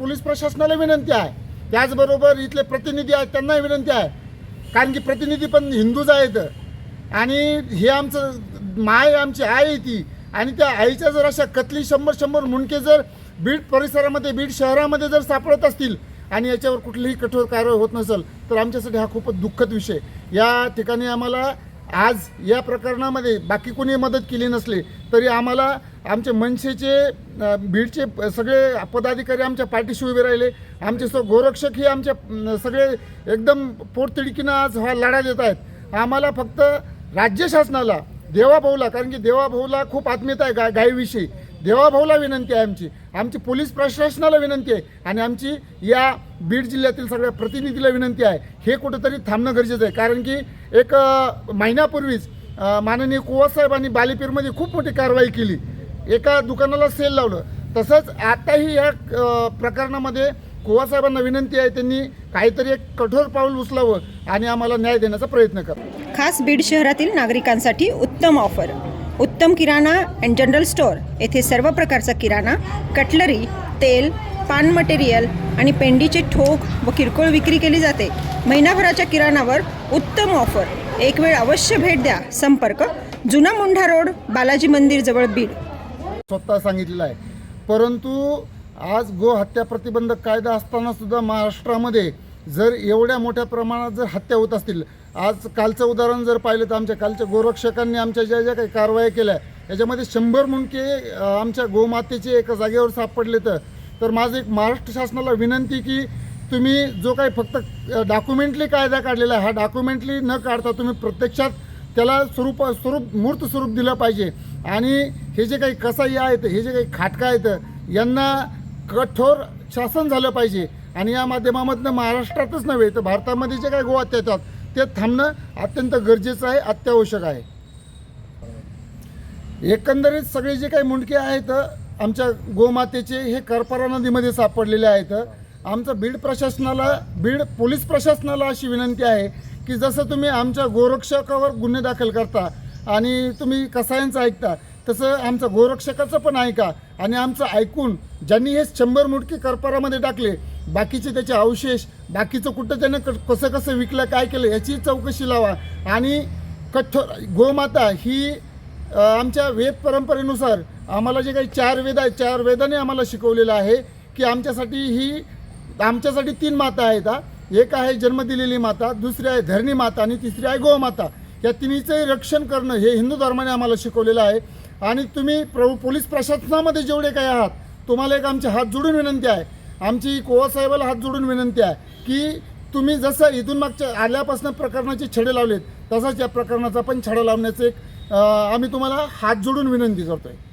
Police प्रशासनाला विनंती आहे. त्याचबरोबर इथले प्रतिनिधी आहेत त्यांनाही विनंती आहे. कारण की प्रतिनिधी पण हिंदूच आहेत. आणि हे आमचं माय आमची आई आहे ती. आणि त्या आईच्या जर अशा कतली शंभर शंभर मुंडके जर बीड परिसरामध्ये बीड शहरामध्ये जर सापडत असतील आणि याच्यावर कुठलीही कठोर कारवाई होत नसेल तर आमच्यासाठी हा खूपच दुःखद विषय या ठिकाणी आम्हाला आज या प्रकरणामध्ये बाकी कोणी मदत केली नसली तरी आम्हाला आमचे मनसेचे बीडचे सगळे पदाधिकारी आमच्या पाठीशी उभे राहिले. आमचे सो गोरक्षक हे आमच्या सगळे एकदम पोटतिडकीनं आज हा लढा देत आहेत. आम्हाला फक्त राज्य शासनाला देवाभाऊला कारण की देवाभाऊला खूप आत्मीयता आहे गा गायीविषयी. देवाभाऊला विनंती आहे आमची. आमची पोलीस प्रशासनाला विनंती आहे. आणि आमची या बीड जिल्ह्यातील सगळ्या प्रतिनिधीला विनंती आहे. हे कुठंतरी थांबणं गरजेचं आहे. कारण की एक महिन्यापूर्वीच माननीय कुवासाहेबांनी बालीपीरमध्ये खूप मोठी कारवाई केली. एका दुकानाला सेल लावलं. तसंच आताही या प्रकरणामध्ये कुवासाहेबांना विनंती आहे त्यांनी काहीतरी एक कठोर पाऊल उचलावं आणि आम्हाला न्याय देण्याचा प्रयत्न करा. खास बीड शहरातील नागरिकांसाठी उत्तम ऑफर उत्तम किराणा अँड जनरल स्टोअर येथे सर्व प्रकारचा किराणा कटलरी तेल पान मटेरियल आणि पेंडीचे ठोक व किरकोळ विक्री केली जाते. महिनाभराच्या किराणावर उत्तम ऑफर एक वेळ अवश्य भेट द्या. संपर्क जुना मुंढा रोड बालाजी मंदिर जवळ बीड. स्वतः सांगितलेलं आहे. परंतु आज गो हत्या प्रतिबंधक कायदा असताना सुद्धा महाराष्ट्रामध्ये जर एवढ्या मोठ्या प्रमाणात जर हत्या होत असतील आज कालचं उदाहरण जर पाहिलं तर आमच्या कालच्या गोरक्षकांनी आमच्या ज्या ज्या काही कारवाया केल्या याच्यामध्ये शंभर मुंडके आमच्या गोमातेचे एका जागेवर सापडले तर तर माझं एक महाराष्ट्र शासनाला विनंती की तुम्ही जो काही फक्त डॉक्युमेंटली कायदा काढलेला आहे हा डॉक्युमेंटली न काढता तुम्ही प्रत्यक्षात त्याला स्वरूप स्वरूप मूर्त स्वरूप दिलं पाहिजे. आणि हे जे काही कसाई आहेत हे जे काही खाटका आहेत यांना कठोर शासन झालं पाहिजे. आणि या माध्यमामधनं महाराष्ट्रातच नव्हे तर भारतामध्ये जे काही गोवा येतात ते थांबणं अत्यंत गरजेचं आहे अत्यावश्यक आहे. एकंदरीत सगळे जे काही मुंडके आहेत आमच्या गोमातेचे हे करपरा नदीमध्ये सापडलेले आहेत. आमचं बीड प्रशासनाला बीड पोलीस प्रशासनाला अशी विनंती आहे की जसं तुम्ही आमच्या गोरक्षकावर गुन्हे दाखल करता आणि तुम्ही कसायांचं ऐकता तसं आमचं गोरक्षकाचं पण ऐका आणि आमचं ऐकून ज्यांनी हे शंभर मुटके करपारामध्ये टाकले बाकीचे त्याचे अवशेष बाकीचं कुठं त्यानं क- कसं कसं विकलं काय केलं याची चौकशी लावा. आणि कठोर गोमाता ही आमच्या वेद परंपरेनुसार आम्हाला जे काही चार वेद आहेत चार वेदाने आम्हाला शिकवलेलं आहे की आमच्यासाठी ही आमच्यासाठी तीन माता आहेत हा. एक आहे जन्म दिलेली माता दुसरी आहे धरणी माता आणि तिसरी आहे गोमाता. या तिन्हीचंही रक्षण करणं हे हिंदू धर्माने आम्हाला शिकवलेलं आहे. आणि तुम्ही प्रभू पोलीस प्रशासनामध्ये जेवढे काही आहात तुम्हाला एक आमचे हात जोडून विनंती आहे. आमची कोवासाहेबाला हात जोडून विनंती आहे की तुम्ही जसं इथून मागच्या आल्यापासून प्रकरणाचे छडे लावलेत तसाच या प्रकरणाचा पण छडा लावण्याचं एक आम्ही तुम्हाला हात जोडून विनंती करतो आहे